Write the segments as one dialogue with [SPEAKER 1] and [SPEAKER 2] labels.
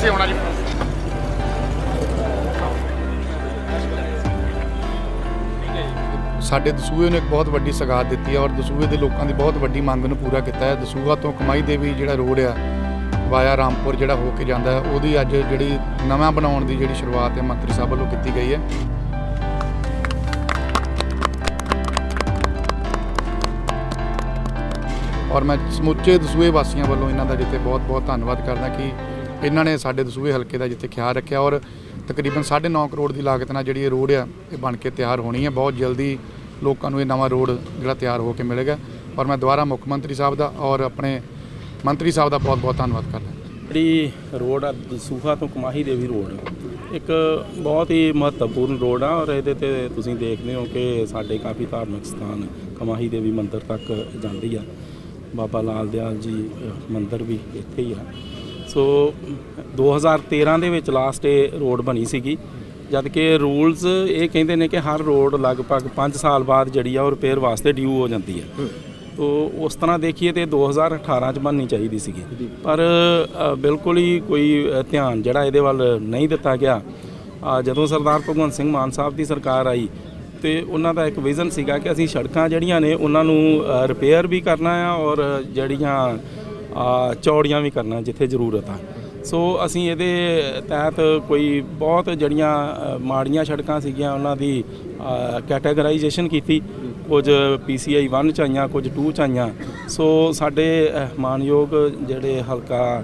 [SPEAKER 1] ਅਸੀਂ ਆਉਣਾ ਜੀ। ਸਾਡੇ ਦਸੂਹੇ ਨੂੰ ਇੱਕ ਬਹੁਤ ਵੱਡੀ ਸਗਾਤ ਦਿੱਤੀ ਹੈ ਔਰ ਦਸੂਹੇ ਦੇ ਲੋਕਾਂ ਦੀ ਬਹੁਤ ਵੱਡੀ ਮੰਗ ਨੂੰ ਪੂਰਾ ਕੀਤਾ ਹੈ। ਦਸੂਹਾ ਤੋਂ ਕਮਾਈ ਦੇ ਵੀ ਜਿਹੜਾ ਰੋਡ ਆ, ਵਾਇਆ ਰਾਮਪੁਰ ਜਿਹੜਾ ਹੋ ਕੇ ਜਾਂਦਾ ਹੈ, ਉਹਦੀ ਅੱਜ ਜਿਹੜੀ ਨਵਾਂ ਬਣਾਉਣ ਦੀ ਜਿਹੜੀ ਸ਼ੁਰੂਆਤ ਹੈ ਮੰਤਰੀ ਸਾਹਿਬ ਵੱਲੋਂ ਕੀਤੀ ਗਈ ਹੈ। ਔਰ ਮੈਂ ਸਮੁੱਚੇ ਦਸੂਹੇ ਵਾਸੀਆਂ ਵੱਲੋਂ ਇਹਨਾਂ ਦਾ ਜਿੱਤੇ ਬਹੁਤ ਬਹੁਤ ਧੰਨਵਾਦ ਕਰਦਾ ਕਿ ਇਹਨਾਂ ਨੇ ਸਾਡੇ ਦਸੂਹੇ ਹਲਕੇ ਦਾ ਜਿੱਥੇ ਖਿਆਲ ਰੱਖਿਆ ਔਰ ਤਕਰੀਬਨ 9.5 ਕਰੋੜ ਦੀ ਲਾਗਤ ਨਾਲ ਜਿਹੜੀ ਇਹ ਰੋਡ ਆ ਇਹ ਬਣ ਕੇ ਤਿਆਰ ਹੋਣੀ ਹੈ ਬਹੁਤ ਜਲਦੀ ਲੋਕਾਂ ਨੂੰ ਇਹ ਨਵਾਂ ਰੋਡ ਜਿਹੜਾ ਤਿਆਰ ਹੋ ਕੇ ਮਿਲੇਗਾ। ਔਰ ਮੈਂ ਦੁਬਾਰਾ ਮੁੱਖ ਮੰਤਰੀ ਸਾਹਿਬ ਦਾ ਔਰ ਆਪਣੇ ਮੰਤਰੀ ਸਾਹਿਬ ਦਾ ਬਹੁਤ-ਬਹੁਤ ਧੰਨਵਾਦ ਕਰਦਾ
[SPEAKER 2] ਜਿਹੜੀ ਰੋਡ ਆ ਦਸੂਹਾ ਤੋਂ ਕਮਾਹੀ ਦੇਵੀ ਰੋਡ ਇੱਕ ਬਹੁਤ ਹੀ ਮਹੱਤਵਪੂਰਨ ਰੋਡ ਆ ਔਰ ਇਹਦੇ ਤੇ ਤੁਸੀਂ ਦੇਖਦੇ ਹੋ ਕਿ ਸਾਡੇ ਕਾਫੀ ਧਾਰਮਿਕ ਸਥਾਨ ਕਮਾਹੀ ਦੇਵੀ ਮੰਦਿਰ ਤੱਕ ਜਾਂਦੀ ਆ। ਬਾਬਾ ਲਾਲ ਦਿਆਲ ਜੀ ਅ, ਮੰਦਿਰ ਵੀ ਇੱਥੇ ਹੀ ਆ। ਸੋ 2013 ਦੇ ਵਿੱਚ ਲਾਸਟ ਇਹ ਰੋਡ ਬਣੀ ਸੀਗੀ। ਜਦ ਕਿ ਰੂਲਸ ਇਹ ਕਹਿੰਦੇ ਨੇ ਕਿ ਹਰ ਰੋਡ ਲਗਭਗ 5 ਸਾਲ ਬਾਅਦ ਜਿਹੜੀ ਆ ਉਹ ਰਿਪੇਅਰ ਵਾਸਤੇ ਡਿਊ ਹੋ ਜਾਂਦੀ ਹੈ। ਤੋ ਉਸ ਤਰ੍ਹਾਂ ਦੇਖੀਏ ਤੇ 2018 ਚ ਬਣਨੀ ਚਾਹੀਦੀ ਸੀਗੀ। ਪਰ ਬਿਲਕੁਲ ਹੀ ਕੋਈ ਧਿਆਨ ਜਿਹੜਾ ਇਹਦੇ ਵੱਲ ਨਹੀਂ ਦਿੱਤਾ ਗਿਆ। ਜਦੋਂ ਸਰਦਾਰ ਭਗਵੰਤ ਸਿੰਘ ਮਾਨ ਸਾਹਿਬ ਦੀ ਸਰਕਾਰ ਆਈ ਤੇ ਉਹਨਾਂ ਦਾ ਇੱਕ ਵਿਜ਼ਨ ਸੀਗਾ ਕਿ ਅਸੀਂ ਸੜਕਾਂ ਜਿਹੜੀਆਂ ਨੇ ਉਹਨਾਂ ਨੂੰ ਰਿਪੇਅਰ ਵੀ ਕਰਨਾ ਆ ਔਰ ਜਿਹੜੀਆਂ ਚੌੜੀਆਂ ਵੀ ਕਰਨਾ ਜਿੱਥੇ ਜ਼ਰੂਰਤ ਆ। ਸੋ ਅਸੀਂ ਇਹਦੇ ਤਹਿਤ ਕੋਈ ਬਹੁਤ ਜਿਹੜੀਆਂ ਮਾੜੀਆਂ ਸੜਕਾਂ ਸੀਗੀਆਂ, ਉਹਨਾਂ ਦੀ ਕੈਟਾਗਰਾਈਜੇਸ਼ਨ ਕੀਤੀ। ਕੁਝ PCI 1 ਚ ਆਈਆਂ, ਕੁਝ 2 ਚ ਆਈਆਂ। ਸੋ ਸਾਡੇ ਮਾਨਯੋਗ ਜਿਹੜੇ ਹਲਕਾ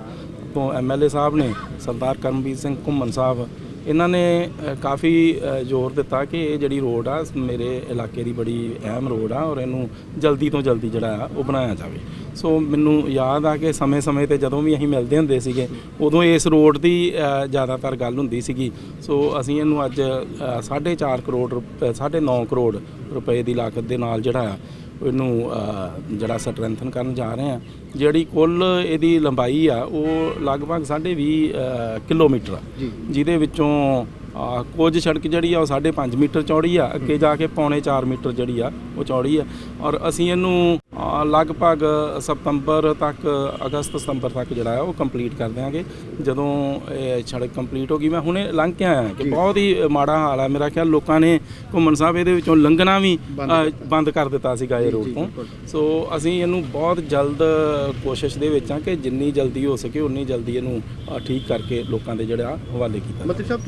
[SPEAKER 2] ਤੋਂ ਐਮਐਲਏ ਸਾਹਿਬ ਨੇ, ਸਰਦਾਰ ਕਰਮਵੀਰ ਸਿੰਘ ਘੁੰਮਣ ਸਾਹਿਬ ਇਹਨਾਂ ਨੇ ਕਾਫੀ ਜ਼ੋਰ ਦਿੱਤਾ ਕਿ ਇਹ ਜਿਹੜੀ ਰੋਡ ਆ ਮੇਰੇ ਇਲਾਕੇ ਦੀ ਬੜੀ ਅਹਿਮ ਰੋਡ ਆ ਔਰ ਇਹਨੂੰ ਜਲਦੀ ਤੋਂ ਜਲਦੀ ਜਿਹੜਾ ਆ ਉਹ ਬਣਾਇਆ ਜਾਵੇ। ਸੋ ਮੈਨੂੰ ਯਾਦ ਆ ਕਿ ਸਮੇਂ-ਸਮੇਂ ਤੇ ਜਦੋਂ ਵੀ ਅਸੀਂ ਮਿਲਦੇ ਹੁੰਦੇ ਸੀਗੇ ਉਦੋਂ ਇਸ ਰੋਡ ਦੀ ਜ਼ਿਆਦਾਤਰ ਗੱਲ ਹੁੰਦੀ ਸੀਗੀ। ਸੋ ਅਸੀਂ ਇਹਨੂੰ ਅੱਜ ਅ, 4.5 ਕਰੋੜ ਰੁਪਏ 9.5 ਕਰੋੜ ਰੁਪਏ ਦੀ ਲਾਗਤ ਦੇ ਨਾਲ ਜਿਹੜਾ ਆ ਇਹਨੂੰ ਜਿਹੜਾ ਸਟਰੈਂਥਨ ਕਰਨ ਜਾ ਰਹੇ ਆ ਜਿਹੜੀ ਕੁੱਲ ਇਹਦੀ ਲੰਬਾਈ ਆ ਉਹ ਲਗਭਗ 20 ਕਿਲੋਮੀਟਰ ਆ। ਜਿਹਦੇ ਵਿੱਚੋਂ ਕੁਝ ਸੜਕ ਜਿਹੜੀ ਆ ਉਹ 5.5 ਮੀਟਰ ਚੌੜੀ ਆ ਅੱਗੇ ਜਾ ਕੇ ਪੌਣੇ 4 ਮੀਟਰ ਜਿਹੜੀ ਆ ਉਹ ਚੌੜੀ ਆ। ਔਰ ਅਸੀਂ ਇਹਨੂੰ ਲਗਭਗ ਸਤੰਬਰ ਤੱਕ ਅਗਸਤ ਸਤੰਬਰ ਤੱਕ ਜਿਹੜਾ ਆ ਉਹ ਕੰਪਲੀਟ ਕਰ ਦਿਆਂਗੇ। ਜਦੋਂ ਇਹ ਸੜਕ ਕੰਪਲੀਟ ਹੋ ਗਈ ਮੈਂ ਹੁਣੇ ਲੰਘ ਕੇ ਆਇਆ ਕਿ ਬਹੁਤ ਹੀ ਮਾੜਾ ਹਾਲ ਆ ਮੇਰਾ ਖਿਆਲ ਲੋਕਾਂ ਨੇ ਘੁੰਮਣ ਸਾਹਿਬ ਇਹਦੇ ਵਿੱਚੋਂ ਲੰਘਣਾ ਵੀ ਬੰਦ ਕਰ ਦਿੱਤਾ। ਸੀਗਾ ਇਹ ਰੋਡ ਤੋਂ। ਸੋ ਅਸੀਂ ਇਹਨੂੰ ਬਹੁਤ ਜਲਦ ਕੋਸ਼ਿਸ਼ ਦੇ ਵਿੱਚ ਆ ਕਿ ਜਿੰਨੀ ਜਲਦੀ ਹੋ ਸਕੇ ਉਨੀ ਜਲਦੀ ਇਹਨੂੰ ਠੀਕ ਕਰਕੇ ਲੋਕਾਂ ਦੇ ਜਿਹੜਾ ਹਵਾਲੇ ਕੀਤਾ
[SPEAKER 3] ਮੰਤਰੀ ਸਾਹਿਬ